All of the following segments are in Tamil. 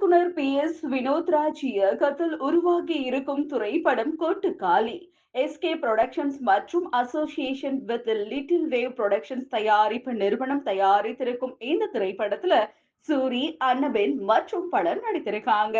இயக்குனர் பி. எஸ். வினோத்ராஜ் இயக்கத்தில் உருவாகி இருக்கும் திரைப்படம் கொட்டுக்காளி எஸ்கே புரொடக்ஷன்ஸ் மற்றும் association with little wave productions தயாரிப்பு நிறுவனம் தயாரித்திருக்கும் இந்த திரைப்படத்துல சூரி அன்னபென் மற்றும் பலர் நடித்திருக்காங்க.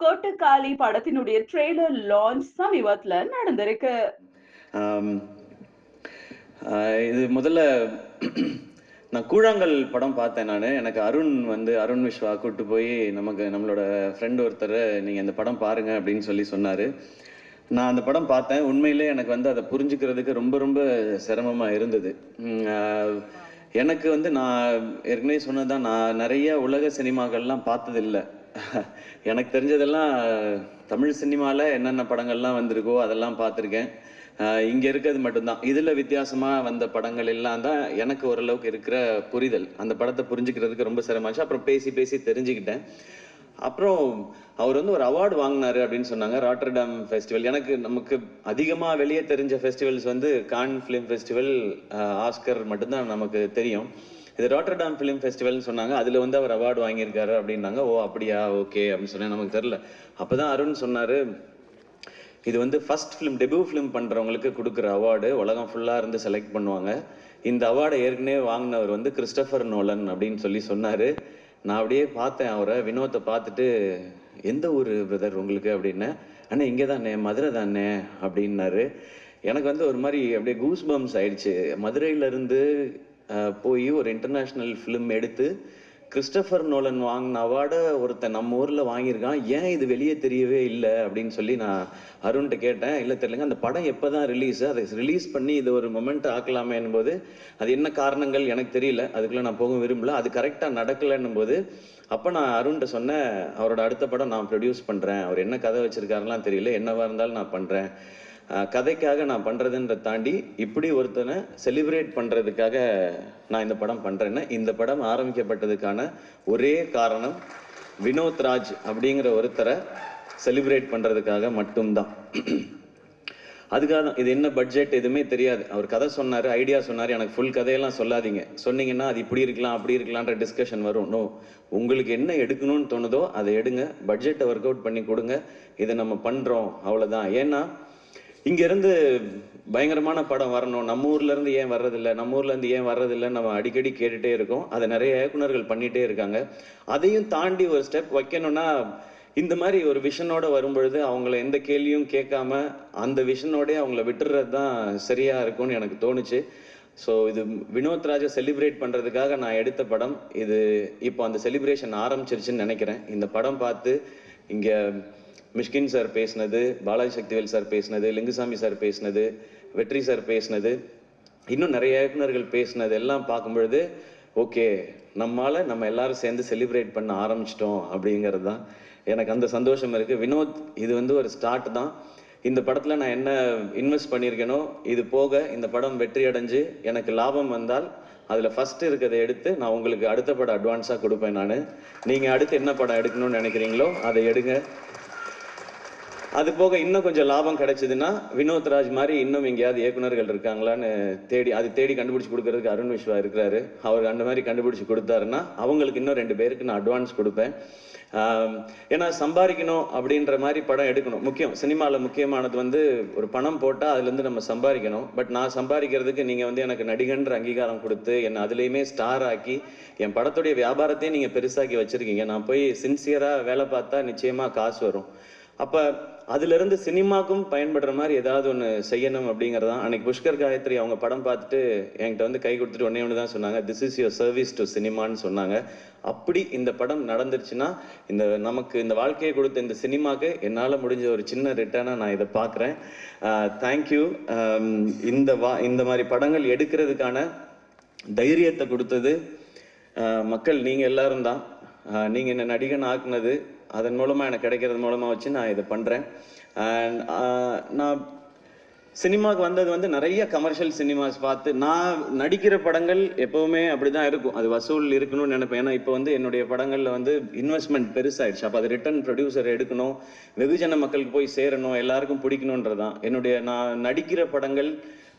கொட்டுக்காளி படத்தினுடைய ட்ரெய்லர் லான்ச் சமீபத்துல நடந்திருக்கு. இது முதல்ல நான் கூழாங்கல் படம் பார்த்தேன் நான். எனக்கு அருண் வந்து அருண் விஸ்வா கூப்பிட்டு போய் நமக்கு நம்மளோட ஃப்ரெண்ட் ஒருத்தர் நீங்கள் இந்த படம் பாருங்க அப்படின்னு சொல்லி சொன்னார். நான் அந்த படம் பார்த்தேன். உண்மையிலே எனக்கு வந்து அதை புரிஞ்சுக்கிறதுக்கு ரொம்ப ரொம்ப சிரமமாக இருந்தது. எனக்கு வந்து நான் ஏற்கனவே சொன்னதான் நான் நிறைய உலக சினிமாக்கள்லாம் பார்த்ததில்லை. எனக்கு தெரிஞ்சதெல்லாம் தமிழ் சினிமாவில் என்னென்ன படங்கள்லாம் வந்திருக்கோ அதெல்லாம் பார்த்துருக்கேன். இங்கே இருக்கிறது மட்டும்தான். இதில் வித்தியாசமாக வந்த படங்கள் எல்லாம் தான் எனக்கு ஓரளவுக்கு இருக்கிற புரிதல். அந்த படத்தை புரிஞ்சுக்கிறதுக்கு ரொம்ப சிரமமாச்சு. அப்புறம் பேசி பேசி தெரிஞ்சுக்கிட்டேன். அப்புறம் அவர் வந்து ஒரு அவார்டு வாங்கினாரு அப்படின்னு சொன்னாங்க ராட்டர்டாம் ஃபெஸ்டிவல் எனக்கு நமக்கு அதிகமாக வெளியே தெரிஞ்ச ஃபெஸ்டிவல்ஸ் வந்து கான் ஃபிலிம் ஃபெஸ்டிவல் ஆஸ்கர் மட்டும்தான் நமக்கு தெரியும். இது ராட்டர்டாம் ஃபிலிம் ஃபெஸ்டிவல்னு சொன்னாங்க. அதில் வந்து அவர் அவார்டு வாங்கியிருக்காரு அப்படின்னாங்க. ஓ அப்படியா? ஓகே அப்படின்னு சொன்னேன். நமக்கு தெரில அப்போ தான் அருண் சொன்னார் இது வந்து ஃபர்ஸ்ட் ஃபிலிம் டெபியூ ஃபிலிம் பண்ணுறவங்களுக்கு கொடுக்குற அவார்டு உலகம் ஃபுல்லாக இருந்து செலக்ட் பண்ணுவாங்க. இந்த அவார்டை ஏற்கனவே வாங்கினவர் வந்து கிறிஸ்டபர் நோலன் அப்படின்னு சொல்லி சொன்னார். நான் அப்படியே பார்த்தேன் அவரை வினோத்தை பார்த்துட்டு எந்த ஊர் பிரதர் உங்களுக்கு? அப்படின்னேன் அண்ணே இங்கே தானே மதுரை தானே? அப்படின்னாரு. எனக்கு வந்து ஒரு மாதிரி அப்படியே கூஸ் பம்ஸ் ஆயிடுச்சு மதுரையிலேருந்து போய் ஒரு இன்டர்நேஷ்னல் ஃபிலிம் எடுத்து கிறிஸ்டபர் நோலன் வாங்கின அவார்டை ஒருத்தன் நம்ம ஊரில் வாங்கியிருக்கான். ஏன் இது வெளியே தெரியவே இல்லை அப்படின்னு சொல்லி நான் அருண்கிட்ட கேட்டேன். இல்லை தெரியலங்க அந்த படம் எப்போ தான் ரிலீஸ் அதை ரிலீஸ் பண்ணி இது ஒரு மொமெண்ட் ஆக்கலாமே போது அது என்ன காரணங்கள் எனக்கு தெரியல. அதுக்குள்ளே நான் போக விரும்பல. அது கரெக்டாக நடக்கலைன்னும் போது அப்போ நான் அருண்கிட்ட சொன்னேன் அவரோட அடுத்த படம் நான் ப்ரொடியூஸ் பண்ணுறேன் அவர் என்ன கதை வச்சுருக்காருலாம் தெரியல. என்னவாக இருந்தாலும் நான் பண்ணுறேன் கதைக்காக நான் பண்ணுறதுன்ற தாண்டி இப்படி ஒருத்தனை செலிப்ரேட் பண்ணுறதுக்காக நான் இந்த படம் பண்ணுறேன்னா இந்த படம் ஆரம்பிக்கப்பட்டதுக்கான ஒரே காரணம் வினோத் ராஜ் அப்படிங்கிற ஒருத்தரை செலிப்ரேட் பண்ணுறதுக்காக மட்டும்தான். அதுக்காக தான் இது என்ன பட்ஜெட் எதுவுமே தெரியாது. அவர் கதை சொன்னார் ஐடியா சொன்னார் எனக்கு ஃபுல் கதையெல்லாம் சொல்லாதீங்க. சொன்னீங்கன்னா அது இப்படி இருக்கலாம் அப்படி இருக்கலான்ற டிஸ்கஷன் வரும். நோ உங்களுக்கு என்ன எடுக்கணும்னு தோணுதோ அதை எடுங்க. பட்ஜெட்டை ஒர்க் அவுட் பண்ணி கொடுங்க. இதை நம்ம பண்ணுறோம் அவ்வளோதான் ஏன்னா இங்கேருந்து பயங்கரமான படம் வரணும். நம்ம ஊர்லேருந்து ஏன் வர்றதில்லை? நம்ம ஊர்லேருந்து ஏன் வர்றதில்லைன்னு நம்ம அடிக்கடி கேட்டுகிட்டே இருக்கோம். அதை நிறைய இயக்குனர்கள் பண்ணிகிட்டே இருக்காங்க. அதையும் தாண்டி ஒரு ஸ்டெப் வைக்கணும்னா இந்த மாதிரி ஒரு விஷனோட வரும்பொழுது அவங்கள எந்த கேள்வியும் கேட்காம அந்த விஷனோடய அவங்கள விட்டுறது தான் சரியாக இருக்கும்னு எனக்கு தோணுச்சு. ஸோ இது வினோத் ராஜா செலிப்ரேட் பண்ணுறதுக்காக நான் எடுத்த படம். இது இப்போ அந்த செலிப்ரேஷன் ஆரம்பிச்சிருச்சுன்னு நினைக்கிறேன். இந்த படம் பார்த்து இங்கே மிஷ்கின் சார் பேசினது பாலாஜி சக்திவேல் சார் பேசினது லிங்குசாமி சார் பேசினது வெற்றி சார் பேசினது இன்னும் நிறைய இயக்குநர்கள் பேசினது எல்லாம் பார்க்கும்பொழுது ஓகே நம்மால் நம்ம எல்லாரும் சேர்ந்து செலிப்ரேட் பண்ண ஆரம்பிச்சிட்டோம் அப்படிங்கிறது தான் எனக்கு அந்த சந்தோஷம் இருக்குது வினோத் இது வந்து ஒரு ஸ்டார்ட் தான். இந்த படத்தில் நான் என்ன இன்வெஸ்ட் பண்ணியிருக்கேனோ இது போக இந்த படம் வெற்றி அடைஞ்சு எனக்கு லாபம் வந்தால் அதில் ஃபஸ்ட்டு இருக்கிறத எடுத்து நான் உங்களுக்கு அடுத்த படம் அட்வான்ஸாக கொடுப்பேன் நான். நீங்கள் அடுத்து என்ன படம் எடுக்கணும்னு நினைக்கிறீங்களோ அதை எடுங்க. அது போக இன்னும் கொஞ்சம் லாபம் கிடைச்சதுன்னா வினோத் ராஜ் மாதிரி இன்னும் எங்கேயாவது இயக்குனர்கள் இருக்காங்களான்னு தேடி அது தேடி கண்டுபிடிச்சு கொடுக்கறதுக்கு அருண் விஸ்வா இருக்கிறாரு. அவர் அந்த மாதிரி கண்டுபிடிச்சு கொடுத்தாருன்னா அவங்களுக்கு இன்னும் ரெண்டு பேருக்கு நான் அட்வான்ஸ் கொடுப்பேன். ஏன்னா சம்பாதிக்கணும் அப்படின்ற மாதிரி படம் எடுக்கணும். முக்கியம் சினிமாவில் முக்கியமானது வந்து ஒரு பணம் போட்டால் அதுலேருந்து நம்ம சம்பாதிக்கணும். பட் நான் சம்பாதிக்கிறதுக்கு நீங்கள் வந்து எனக்கு நடிகன்ற அங்கீகாரம் கொடுத்து என்னை அதுலேயுமே ஸ்டார் ஆக்கி என் படத்துடைய வியாபாரத்தையும் நீங்கள் பெருசாக்கி வச்சுருக்கீங்க. நான் போய் சின்சியராக வேலை பார்த்தா நிச்சயமாக காசு வரும். அப்ப அதுலேருந்து சினிமாக்கும் பயன்படுற மாதிரி ஏதாவது ஒன்று செய்யணும் அப்படிங்கறதான். அன்னைக்கு புஷ்கர் காயத்ரி அவங்க படம் பார்த்துட்டு என்கிட்ட வந்து கை கொடுத்துட்டு ஒன்னே ஒன்று தான் சொன்னாங்க. This is your service to சினிமான்னு சொன்னாங்க. அப்படி இந்த படம் நடந்துருச்சுன்னா இந்த நமக்கு இந்த வாழ்க்கையை கொடுத்த இந்த சினிமாக்கு என்னால் முடிஞ்ச ஒரு சின்ன ரிட்டர்னாக நான் இதை பார்க்குறேன். தேங்க்யூ இந்த வா இந்த மாதிரி படங்கள் எடுக்கிறதுக்கான தைரியத்தை கொடுத்தது மக்கள் நீங்கள் எல்லாரும் தான். நீங்கள் என்ன நடிகன் ஆக்குனது அதன் மூலமாக எனக்கு கிடைக்கிறது மூலமாக வச்சு நான் இதை பண்ணுறேன் அண்ட் uh, நான் சினிமாவுக்கு வந்தது வந்து நிறைய கமர்ஷியல் சினிமாஸ் பார்த்து நான் நடிக்கிற படங்கள் எப்பவுமே அப்படிதான் இருக்கும். அது வசூல் இருக்கணும்னு நினைப்பேன். ஏன்னா இப்போ வந்து என்னுடைய படங்களில் வந்து இன்வெஸ்ட்மெண்ட் பெருசாயிடுச்சு. அப்போ அது ரிட்டர்ன் ப்ரொடியூசர் எடுக்கணும் வெகுஜன மக்களுக்கு போய் சேரணும் எல்லாருக்கும் பிடிக்கணுன்றதான் என்னுடைய நான் நடிக்கிற படங்கள்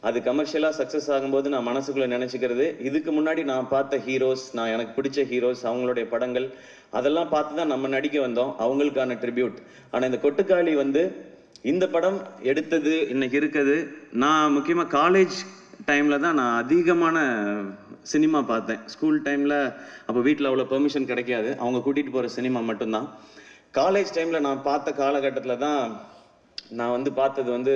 அது கமர்ஷியலாக சக்ஸஸ் ஆகும்போது நான் மனசுக்குள்ளே நினச்சிக்கிறது. இதுக்கு முன்னாடி நான் பார்த்த ஹீரோஸ் நான் எனக்கு பிடிச்ச ஹீரோஸ் அவங்களுடைய படங்கள் அதெல்லாம் பார்த்து தான் நம்ம நடிக்க வந்தோம். அவங்களுக்கான ட்ரிபியூட் ஆனால் இந்த கொட்டுக்காளி வந்து இந்த படம் எடுத்தது இன்னைக்கு இருக்குது. நான் முக்கியமாக காலேஜ் டைமில் தான் நான் அதிகமான சினிமா பார்த்தேன். ஸ்கூல் டைமில் அப்போ வீட்டில் அவ்வளோ பெர்மிஷன் கிடைக்காது. அவங்க கூட்டிகிட்டு போகிற சினிமா மட்டும்தான். காலேஜ் டைமில் நான் பார்த்த காலகட்டத்தில் தான் நான் வந்து பார்த்தது வந்து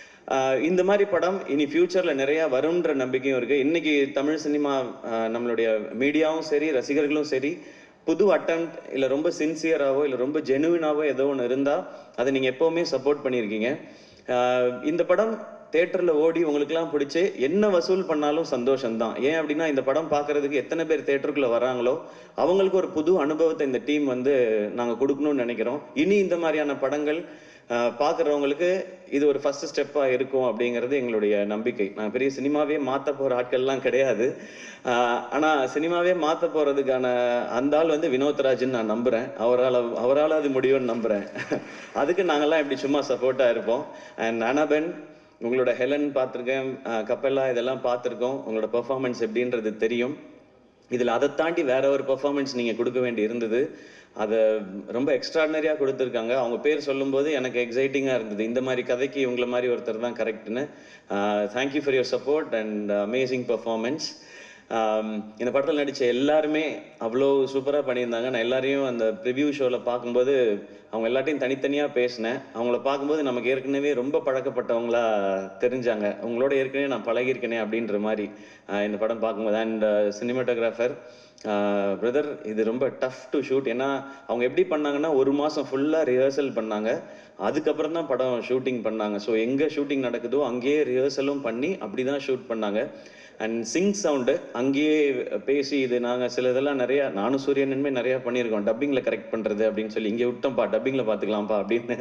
இந்த மாதிரி படம் இனி ஃபியூச்சர்ல நிறைய வரும்ன்ற நம்பிக்கையும் இருக்கு. இன்னைக்கு தமிழ் சினிமா நம்மளுடைய மீடியாவும் சரி ரசிகர்களும் சரி புது அட்டம் இல்ல ரொம்ப சின்சியராகவோ இல்ல ரொம்ப ஜெனுவினாவோ ஏதோ ஒன்று இருந்தா அதை நீங்க எப்பவுமே சப்போர்ட் பண்ணியிருக்கீங்க. இந்த படம் தேட்டரில் ஓடி உங்களுக்குலாம் பிடிச்சி என்ன வசூல் பண்ணாலும் சந்தோஷம்தான். ஏன் அப்படின்னா இந்த படம் பார்க்கறதுக்கு எத்தனை பேர் தேட்டருக்குள்ளே வராங்களோ அவங்களுக்கு ஒரு புது அனுபவத்தை இந்த டீம் வந்து நாங்கள் கொடுக்கணும்னு நினைக்கிறோம். இனி இந்த மாதிரியான படங்கள் பார்க்குறவங்களுக்கு இது ஒரு ஃபஸ்ட் ஸ்டெப்பாக இருக்கும் அப்படிங்கிறது எங்களுடைய நம்பிக்கை. நான் பெரிய சினிமாவே மாற்ற போகிற ஆட்கள்லாம் கிடையாது. ஆனால் சினிமாவே மாற்ற போகிறதுக்கான அந்த ஆள் வந்து வினோத்ராஜ்னு நான் நம்புகிறேன் அவரால் அவரால் அது முடியும்னு நம்புகிறேன் அதுக்கு நாங்கள்லாம் இப்படி சும்மா சப்போர்ட்டாக இருப்போம். அண்ட் அனபென் உங்களோட ஹெலன் பார்த்துருக்கேன் கப்பல்லா இதெல்லாம் பார்த்துருக்கோம். உங்களோட பெர்ஃபார்மன்ஸ் எப்படின்றது தெரியும். இதில் அதை தாண்டி வேற ஒரு பெர்ஃபார்மன்ஸ் நீங்கள் கொடுக்க வேண்டி இருந்தது. அதை ரொம்ப எக்ஸ்ட்ராடனரியாக கொடுத்துருக்காங்க. அவங்க பேர் சொல்லும்போது எனக்கு எக்ஸைட்டிங்காக இருந்தது. இந்த மாதிரி கதைக்கு இவங்கள மாதிரி ஒருத்தர் தான் கரெக்ட்னு thank you for your support and amazing performance இந்த படத்தில் நடித்த எல்லாருமே அவ்வளோ சூப்பராக பண்ணியிருந்தாங்க. நான் எல்லாரையும் அந்த ப்ரிவியூ ஷோவில் பார்க்கும்போது அவங்க எல்லாத்தையும் தனித்தனியாக பேசினேன். அவங்கள பார்க்கும்போது நமக்கு ஏற்கனவே ரொம்ப பழக்கப்பட்டவங்களா தெரிஞ்சாங்க. அவங்களோட ஏற்கனவே நான் பழகியிருக்கேனே அப்படின்ற மாதிரி இந்த படம் பார்க்கும்போது. அண்ட் சினிமாட்டோகிராஃபர் பிரதர் இது ரொம்ப டஃப் டு ஷூட் ஏன்னா அவங்க எப்படி பண்ணாங்கன்னா ஒரு மாதம் ஃபுல்லாக ரிஹர்சல் பண்ணாங்க. அதுக்கப்புறம் தான் படம் ஷூட்டிங் பண்ணாங்க. ஸோ எங்கே ஷூட்டிங் நடக்குதோ அங்கேயே ரிஹர்சலும் பண்ணி அப்படி தான் ஷூட் பண்ணாங்க. அண்ட் சிங் சவுண்டு அங்கேயே பேசி இது நாங்கள் சில இதெல்லாம் நிறையா நானும் சூரியனன்மே நிறையா பண்ணியிருக்கோம். டப்பிங்கில் கரெக்ட் பண்ணுறது அப்படின்னு சொல்லி இங்கே விட்டோம்ப்பா டப்பிங்கில் பார்த்துக்கலாம்ப்பா அப்படின்னு.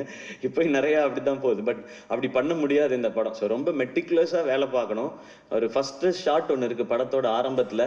இப்போ நிறையா அப்படி தான் போகுது. பட் அப்படி பண்ண முடியாது இந்த படம். ஸோ ரொம்ப மெட்டிகுலஸாக வேலை பார்க்கணும். ஒரு ஃபஸ்ட்டு ஷாட் ஒன்று இருக்குது படத்தோட ஆரம்பத்தில்.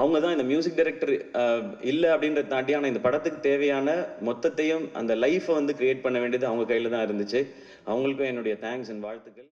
அவங்க தான் இந்த மியூசிக் டைரக்டர் இல்லை அப்படின்றத தாண்டி ஆனால் இந்த படத்துக்கு தேவையான மொத்தத்தையும் அந்த லைஃப்பை வந்து கிரியேட் பண்ண வேண்டியது அவங்க கையில் தான் இருந்துச்சு. அவங்களுக்கும் என்னுடைய தேங்க்ஸ் அண்ட் வாழ்த்துக்கள்.